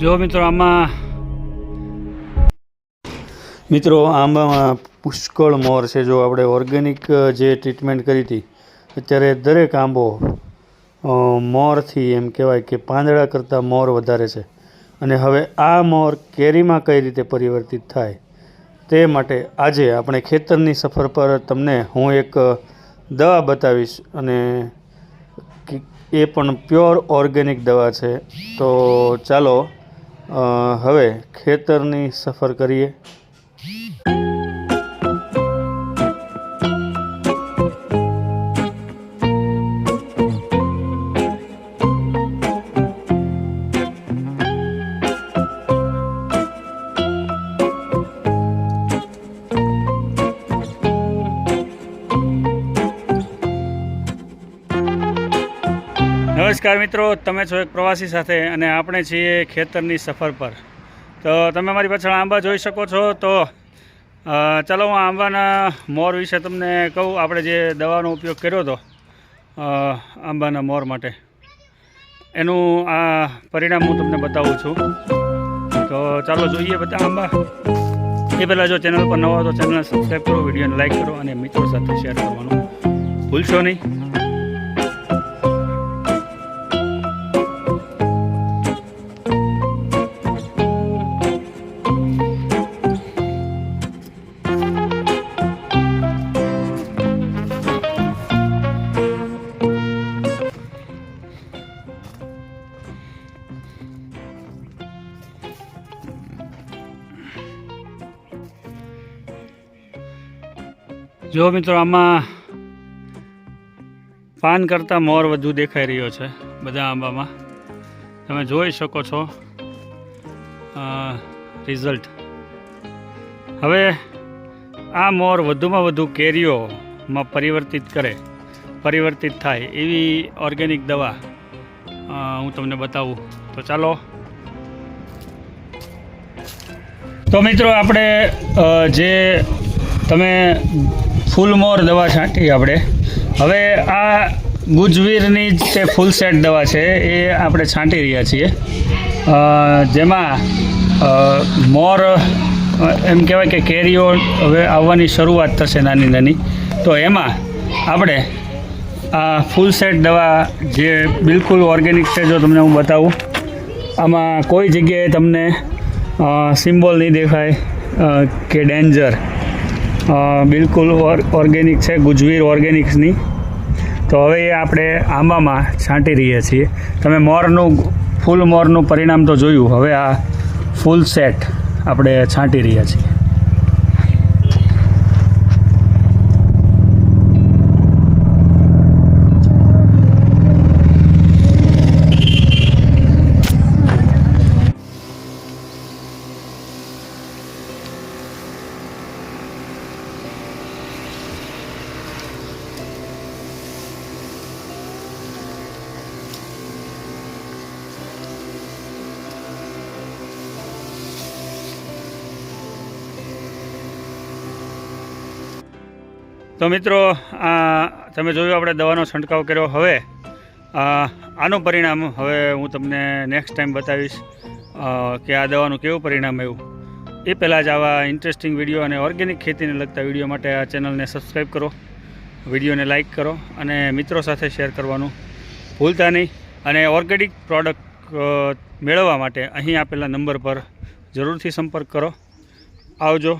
જો મિત્રો આમાં મિત્રો આંબામાં પુષ્કળ મોર છે. જો આપણે ઓર્ગેનિક જે ટ્રીટમેન્ટ કરી હતી, અત્યારે દરેક આંબો મોરથી એમ કહેવાય કે પાંદડા કરતાં મોર વધારે છે. અને હવે આ મોર કેરીમાં કઈ રીતે પરિવર્તિત થાય તે માટે આજે આપણે ખેતરની સફર પર તમને હું એક દવા બતાવીશ અને એ પણ પ્યોર ઓર્ગેનિક દવા છે. તો ચાલો હવે ખેતરની સફર કરીએ. નમસ્કાર મિત્રો, તમે છો એક પ્રવાસી સાથે અને આપણે છીએ ખેતરની સફર પર. તો તમે મારી પાછળ આંબા જોઈ શકો છો. તો ચાલો હું આંબાના મોર વિશે તમને કહું. આપણે જે દવાનો ઉપયોગ કર્યો હતો આંબાના મોર માટે, એનું આ પરિણામ હું તમને બતાવું છું. તો ચાલો જોઈએ બધા આંબા. એ પહેલાં જો ચેનલ પર નવા તો ચેનલ સબસ્ક્રાઈબ કરો, વિડીયોને લાઈક કરો અને મિત્રો સાથે શેર કરવાનું ભૂલશો નહીં. જો મિત્રો આમાં પાન કરતાં મોર વધુ દેખાઈ રહ્યો છે બધા આંબામાં. તમે જોઈ શકો છો રિઝલ્ટ હવે આ મોર વધુમાં વધુ કેરીઓમાં પરિવર્તિત કરે, પરિવર્તિત થાય એવી ઓર્ગેનિક દવા હું તમને બતાવું. તો ચાલો. તો મિત્રો આપણે જે તમે ફૂલ મોર દવા છાંટી આપણે. હવે આ ગુજવીરની જ ફૂલ સેટ દવા છે, એ આપણે છાંટી રહ્યા છીએ. જેમાં મોર એમ કહેવાય કે કેરીઓ હવે આવવાની શરૂઆત થશે નાની નાની. તો એમાં આપણે આ ફૂલ સેટ દવા જે બિલકુલ ઓર્ગેનિક છે, જો તમને હું બતાવું. આમાં કોઈ જગ્યાએ તમને સિમ્બોલ નહીં દેખાય કે ડેન્જર. બિલકુલ ઓર, ઓર્ગેનિક છે, ગુજવીર ઓર્ગેનિક્સની. તો હવે એ આપણે આંબામાં છાંટી રહ્યા છીએ. તમે મોરનું, ફૂલ મોરનું પરિણામ તો જોયું. હવે આ ફૂલ સેટ આપણે છાંટી રહ્યા છીએ. તો મિત્રો તમે જોયું આપણે દવાનો છંટકાવ કર્યો. હવે આનું પરિણામ હવે હું તમને નેક્સ્ટ ટાઈમ બતાવીશ કે આ દવાનું કેવું પરિણામ આવ્યું. એ પહેલાં જ આવા ઇન્ટરેસ્ટિંગ વીડિયો અને ઓર્ગેનિક ખેતીને લગતા વીડિયો માટે આ ચેનલને સબસ્ક્રાઈબ કરો વિડીયોને લાઇક કરો અને મિત્રો સાથે શેર કરવાનું ભૂલતા નહીં. અને ઓર્ગેનિક પ્રોડક્ટ મેળવવા માટે અહીં આપેલા નંબર પર જરૂરથી સંપર્ક કરો. આવજો.